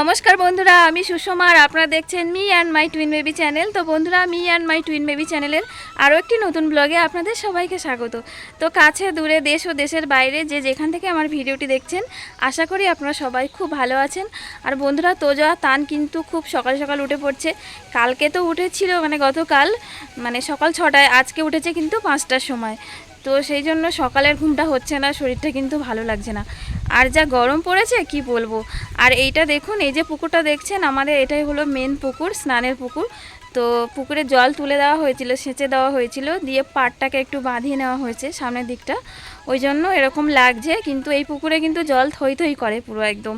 নমস্কার বন্ধুরা, আমি সুষমা আর আপনারা দেখছেন me and my twin baby channel. তো বন্ধুরা, me and my twin baby চ্যানেলের আরও একটি নতুন ব্লগে আপনাদের সবাইকে স্বাগত। তো কাছে দূরে দেশ ও দেশের বাইরে যে যেখান থেকে আমার ভিডিওটি দেখছেন, আশা করি আপনারা সবাই খুব ভালো আছেন। আর বন্ধুরা, তোজা, তান কিন্তু খুব সকাল সকাল উঠে পড়ছে। কালকে তো উঠেছিল মানে গতকাল মানে সকাল ছটায়, আজকে উঠেছে কিন্তু পাঁচটার সময়। তো সেই জন্য সকালের ঘুমটা হচ্ছে না, শরীরটা কিন্তু ভালো লাগছে না। আর যা গরম পড়েছে, কি বলব? আর এইটা দেখুন, এই যে পুকুরটা দেখছেন, আমাদের এটাই হলো মেন পুকুর, স্নানের পুকুর। তো পুকুরে জল তুলে দেওয়া হয়েছিল, সেঁচে দেওয়া হয়েছিল, দিয়ে পাটটাকে একটু বাঁধিয়ে নেওয়া হয়েছে সামনের দিকটা। ওই জন্য এরকম লাগছে, কিন্তু এই পুকুরে কিন্তু জল থই থই করে পুরো একদম।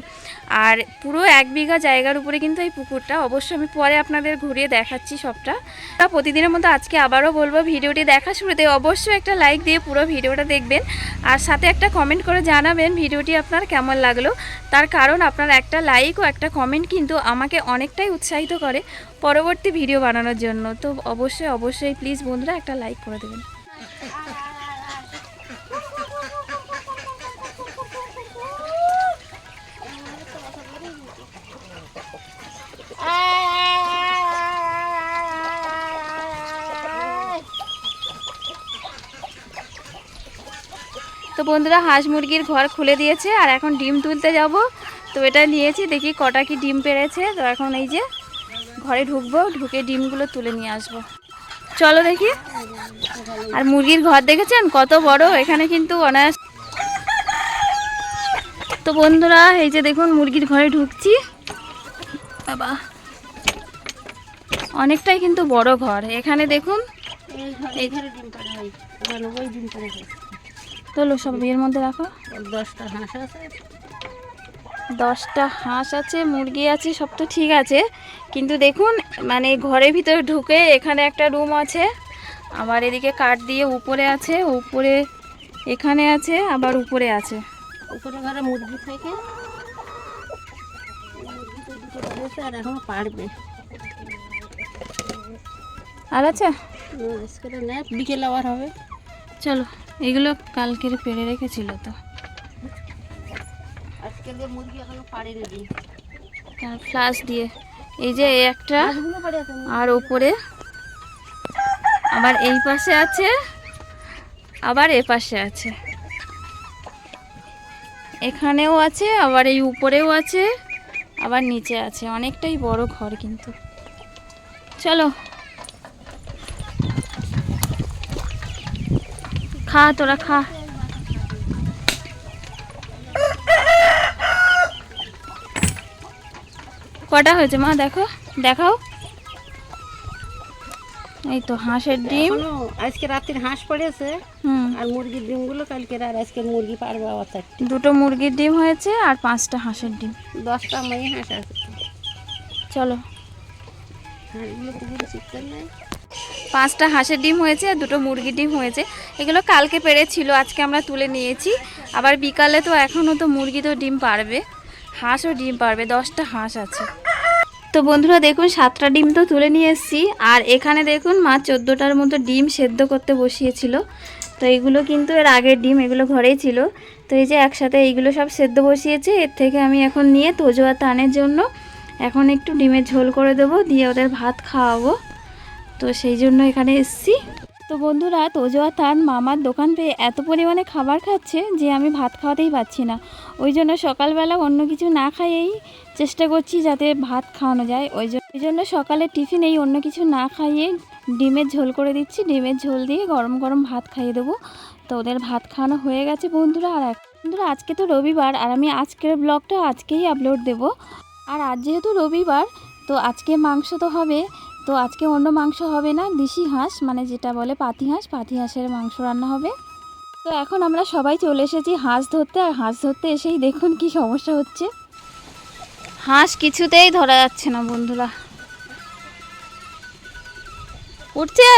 আর পুরো এক বিঘা জায়গার উপরে কিন্তু এই পুকুরটা অবশ্যই আমি পরে আপনাদের ঘুরিয়ে দেখাচ্ছি সবটা। তা প্রতিদিনের মতো আজকে আবারও বলব, ভিডিওটি দেখা শুরুতে অবশ্যই একটা লাইক দিয়ে পুরো ভিডিওটা দেখবেন। আর সাথে একটা কমেন্ট করে জানাবেন, ভিডিওটি আপনার কেমন লাগল। তার কারণ আপনার একটা লাইক ও একটা কমেন্ট কিন্তু আমাকে অনেকটাই উৎসাহিত করে পরবর্তী ভিডিও বানানোর জন্য। তো অবশ্যই অবশ্যই প্লিজ বন্ধুরা একটা লাইক করে দেবেন। বন্ধুরা হাঁস মুরগির ঘর খুলে দিয়েছে আর এখন ডিম তুলতে যাব। তো এটা নিয়েছি, দেখি কটা কি ডিম পেরেছে তো এখন এই যে ঘরে ঢুকবো, ঢুকে ডিমগুলো তুলে নিয়ে আসব। চলো দেখি। আর মুরগির ঘর দেখেছেন? কত বড়, এখানে কিন্তু অনায়াস তো বন্ধুরা, এই যে দেখুন মুরগির ঘরে ঢুকছি। বাবা। অনেকটাই কিন্তু বড় ঘর। এখানে দেখুন এই ঘরে ডিম ডিম তোলো সব এর মধ্যে রাখো। দশটা হাঁস আছে। দশটা হাঁস আছে মুরগি আছে সব তো ঠিক আছে। কিন্তু দেখুন মানে ঘরের ভিতরে ঢুকে এখানে একটা রুম আছে আবার এদিকে কাঠ দিয়ে উপরে আছে উপরে এখানে আছে আবার উপরে আছে। উপরে ঘরে মুরগি থেকে আর এখনও পারবে। আর আছে বিকেল আবার হবে। চলো। এগুলো কালকের পেরে রেখেছিল তো। ফ্লাশ দিয়ে। এই যে একটা আর ওপরে আবার এই পাশে আছে আবার এ পাশে আছে। এখানেও আছে আবার এই উপরেও আছে আবার নিচে আছে। অনেকটাই বড় ঘর কিন্তু। চলো খা তোরা খা। কটা হয়েছে মা? দেখো দেখাও। এই তো হাঁসের ডিম। আজকে রাত্রির হাঁস পড়েছে। আর মুরগির ডিমগুলো কালকে আর আজকে মুরগি পারবে আবার দুটো মুরগির ডিম হয়েছে আর পাঁচটা হাঁসের ডিম। দশটা মেয়ে হাঁস আছে। চলো। হাঁসগুলো তো চিকন নেই। পাঁচটা হাঁসের ডিম হয়েছে আর দুটো মুরগির ডিম হয়েছে। এগুলো কালকে পেরেছিল আজকে আমরা তুলে নিয়েছি। আবার বিকালে তো এখনও তো মুরগি তো ডিম পারবে, হাঁসও ডিম পারবে, দশটা হাঁস আছে। তো বন্ধুরা দেখুন, সাতটা ডিম তো তুলে নিয়ে এসেছি। আর এখানে দেখুন, মা চোদ্দোটার মতো ডিম সেদ্ধ করতে বসিয়েছিল। তো এগুলো কিন্তু এর আগের ডিম, এগুলো ঘরেই ছিল। তো এই যে একসাথে এইগুলো সব সেদ্ধ বসিয়েছে, এর থেকে আমি এখন নিয়ে তোজোয়া তানের জন্য এখন একটু ডিমের ঝোল করে দেবো, দিয়ে ওদের ভাত খাওয়াবো। তো সেই জন্য এখানে এসেছি। তো বন্ধুরা, তোজো আর তার মামার দোকান পেয়ে এত পরিমাণে খাবার খাচ্ছে যে আমি ভাত খাওয়াতেই পাচ্ছি না। ওই জন্য সকালবেলা অন্য কিছু না খাইয়েই চেষ্টা করছি যাতে ভাত খাওয়ানো যায়। ওই জন্য সকালে টিফিনেই অন্য কিছু না খাইয়ে ডিমের ঝোল করে দিচ্ছি। ডিমের ঝোল দিয়ে গরম গরম ভাত খাইয়ে দেবো। তো ওদের ভাত খাওয়ানো হয়ে গেছে বন্ধুরা। আর এক- বন্ধুরা, আজকে তো রবিবার আর আমি আজকের ব্লগটা আজকেই আপলোড দেব। আর আজ যেহেতু রবিবার, তো আজকে মাংস তো হবে। তো আজকে অন্য মাংস হবে না, দেশি হাঁস মানে যেটা বলে পাতি হাঁস, পাতি হাঁসের মাংস রান্না হবে। তো এখন আমরা সবাই চলে এসেছি হাঁস ধরতে, আর হাঁস ধরতে এসেই দেখুন কি সমস্যা হচ্ছে। হাঁস কিছুতেই ধরা যাচ্ছে না বন্ধুরা। উঠছে?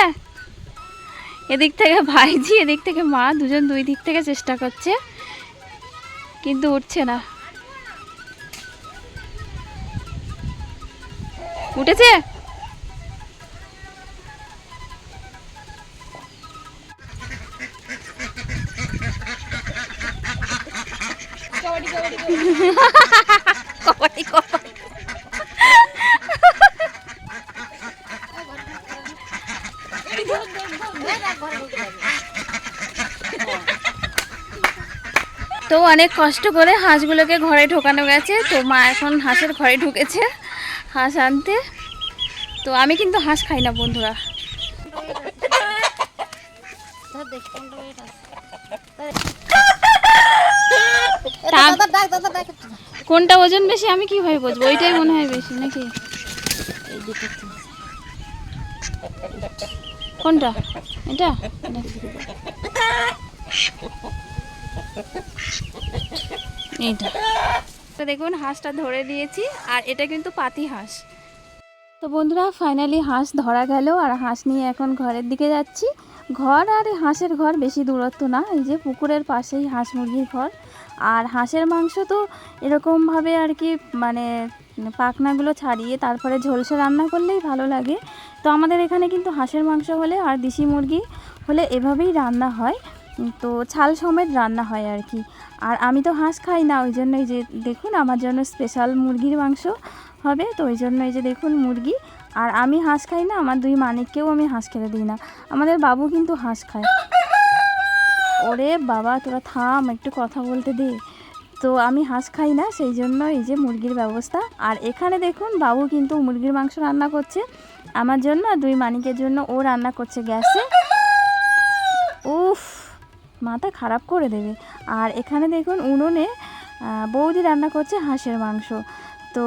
এদিক থেকে ভাইজি, এদিক থেকে মা, দুজন দুই দিক থেকে চেষ্টা করছে, কিন্তু উঠছে না। উঠেছে? কবাডি কবাডি তো অনেক কষ্ট করে হাঁসগুলোকে ঘরে ঢোকানো গেছে। তো মা এখন হাঁসের ঘরে ঢুকেছে হাঁস আনতে। তো আমি কিন্তু হাঁস খাই না বন্ধুরা। কোনটা ওজন বেশি? আমি কীভাবে বুঝব? ওইটাই মনে হয় বেশি নাকি? কোনটা? এটা? এটা? এইটা। তো দেখুন হাঁসটা ধরে দিয়েছি আর এটা কিন্তু পাতি হাঁস। তো বন্ধুরা ফাইনালি হাঁস ধরা গেল আর হাঁস নিয়ে এখন ঘরের দিকে যাচ্ছি। ঘর আর হাঁসের ঘর বেশি দূরত্ব না, এই যে পুকুরের পাশেই হাঁস মুরগির ঘর। আর হাঁসের মাংস তো এরকমভাবে আর কি মানে পাখনাগুলো ছাড়িয়ে তারপরে ঝলসে রান্না করলেই ভালো লাগে। তো আমাদের এখানে কিন্তু হাঁসের মাংস হলে আর দেশি মুরগি হলে এভাবেই রান্না হয়। তো ছাল সমেত রান্না হয় আর কি। আর আমি তো হাঁস খাই না, ওই জন্য এই যে দেখুন আমার জন্য স্পেশাল মুরগির মাংস হবে, তো ওই জন্য এই যে দেখুন মুরগি। আর আমি হাঁস খাই না, আমার দুই মানিককেও আমি হাঁস খেতে দিই না। আমাদের বাবু কিন্তু হাঁস খায়। ওরে বাবা, তোরা থাম, একটু কথা বলতে দে। তো আমি হাঁস খাই না, সেই জন্য এই যে মুরগির ব্যবস্থা। আর এখানে দেখুন, বাবু কিন্তু মুরগির মাংস রান্না করছে। আমার জন্য দুই মানিকের জন্য ও রান্না করছে গ্যাসে। উফ, মাথা খারাপ করে দেবে। আর এখানে দেখুন, উনুনে বৌদি রান্না করছে হাঁসের মাংস। তো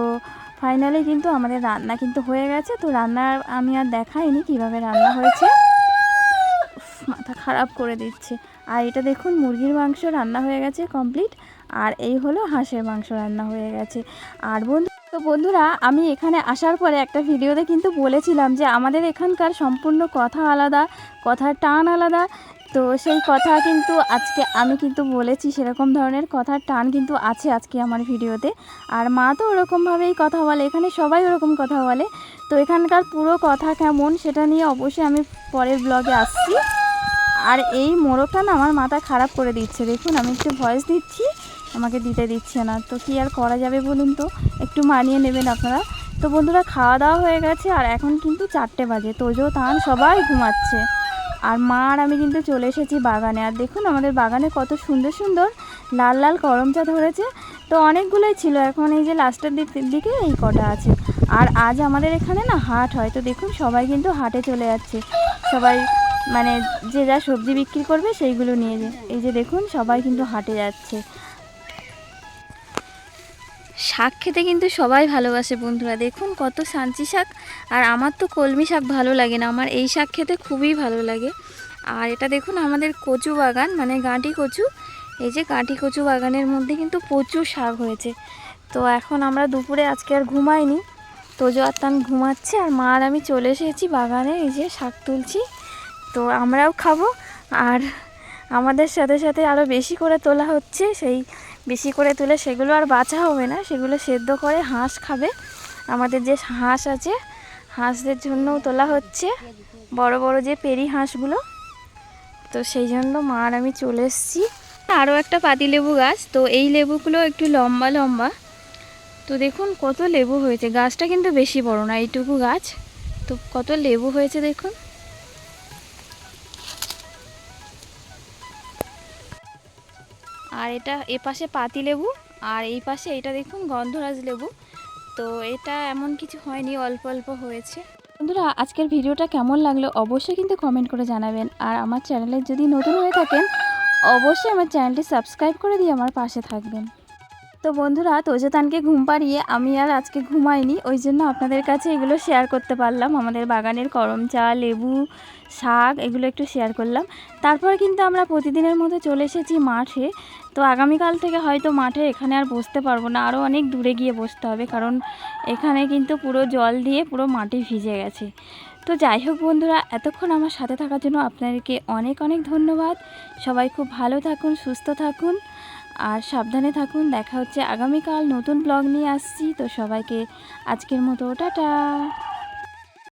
ফাইনালি কিন্তু আমাদের রান্না কিন্তু হয়ে গেছে, তো রান্নার আমি আর দেখাইনি কীভাবে রান্না হয়েছে। মাথা খারাপ করে দিচ্ছে। আর এটা দেখুন, মুরগির মাংস রান্না হয়ে গেছে কমপ্লিট আর এই হলো হাঁসের মাংস রান্না হয়ে গেছে। আর বন্ধু, তো বন্ধুরা, আমি এখানে আসার পরে একটা ভিডিওতে কিন্তু বলেছিলাম যে আমাদের এখানকার সম্পূর্ণ কথা আলাদা, কথার টান আলাদা তো সেই কথা কিন্তু আজকে আমি কিন্তু বলেছি, সেরকম ধরনের কথার টান কিন্তু আছে আজকে আমার ভিডিওতে। আর মা তো ওরকমভাবেই কথা বলে, এখানে সবাই ওরকম কথা বলে। তো এখানকার পুরো কথা কেমন সেটা নিয়ে অবশ্যই আমি পরের ব্লগে আসছি। আর এই মোড়কটা না আমার মাথা খারাপ করে দিচ্ছে। দেখুন, আমি একটু ভয়েস দিচ্ছি, আমাকে দিতে দিচ্ছে না। তো কি আর করা যাবে বলুন তো? একটু মানিয়ে নেবেন আপনারা। তো বন্ধুরা খাওয়া দাওয়া হয়ে গেছে আর এখন কিন্তু চারটে বাজে। তোজো তান সবাই ঘুমাচ্ছে। আর মা আর আমি কিন্তু চলে এসেছি বাগানে। আর দেখুন আমাদের বাগানে কত সুন্দর সুন্দর লাল লাল করমচা ধরেছে। তো অনেকগুলোই ছিল, এখন এই যে লাস্টের দিক এই কটা আছে। আর আজ আমাদের এখানে না হাট হয়। তো দেখুন সবাই কিন্তু হাটে চলে যাচ্ছে। সবাই মানে যে যা সবজি বিক্রি করবে সেইগুলো নিয়ে এই যে দেখুন সবাই কিন্তু হাটে যাচ্ছে। শাক খেতে কিন্তু সবাই ভালোবাসে বন্ধুরা। দেখুন কত সাঞ্চি শাক। আর আমার তো কলমি শাক ভালো লাগে না। আমার এই শাক খেতে খুবই ভালো লাগে। আর এটা দেখুন আমাদের কচু বাগান মানে গাঁটি কচু। এই যে গাঁটি কচু বাগানের মধ্যে কিন্তু প্রচুর শাক হয়েছে। তো এখন আমরা দুপুরে আজকে আর ঘুমাইনি। তোজো আর তান ঘুমাচ্ছে আর মা আর আমি চলে এসেছি বাগানে এই যে শাক তুলছি। তো আমরাও খাব। আর আমাদের সাথে সাথে আরও বেশি করে তোলা হচ্ছে সেই বেশি করে তুলে সেগুলো আর বাছা হবে না। সেগুলো সেদ্ধ করে হাঁস খাবে। আমাদের যে হাঁস আছে, হাঁসদের জন্যও তোলা হচ্ছে। বড় বড় যে পেরি হাঁসগুলো। তো সেই জন্য মা আর আমি চলে এসেছি। আরও একটা পাতিলেবু গাছ। তো এই লেবুগুলো একটু লম্বা লম্বা। তো দেখুন কত লেবু হয়েছে। গাছটা কিন্তু বেশি বড় না, এইটুকু গাছ। তো কত লেবু হয়েছে দেখুন। আর এটা এ পাশে পাতি লেবু আর এই পাশে এটা দেখুন গন্ধরাজ লেবু। তো এটা এমন কিছু হয়নি, অল্প অল্প হয়েছে। বন্ধুরা, আজকের ভিডিওটা কেমন লাগল অবশ্যই কিন্তু কমেন্ট করে জানাবেন। আর আমার চ্যানেলে যদি নতুন হয়ে থাকেন, অবশ্যই আমার চ্যানেলটি সাবস্ক্রাইব করে দিয়ে আমার পাশে থাকবেন। তো বন্ধুরা, তোজতানকে ঘুম পাড়িয়ে আমি আর আজকে ঘুমাইনি, ওই জন্য আপনাদের কাছে এগুলো শেয়ার করতে পারলাম। আমাদের বাগানের করম চা, লেবু, শাক, এগুলো একটু শেয়ার করলাম। তারপর কিন্তু আমরা প্রতিদিনের মতো চলে এসেছি মাঠে। তো আগামীকাল থেকে হয়তো মাঠে এখানে আর বসতে পারব না আরও অনেক দূরে গিয়ে বসতে হবে, কারণ এখানে কিন্তু পুরো জল দিয়ে পুরো মাটি ভিজে গেছে। তো যাই হোক বন্ধুরা, এতক্ষণ আমার সাথে থাকার জন্য আপনাদেরকে অনেক অনেক ধন্যবাদ। সবাই খুব ভালো থাকুন, সুস্থ থাকুন। আর সাবধানে থাকুন, দেখা হচ্ছে আগামীকাল নতুন ব্লগ নিয়ে আসছি। তো সবাইকে আজকের মতো টাটা।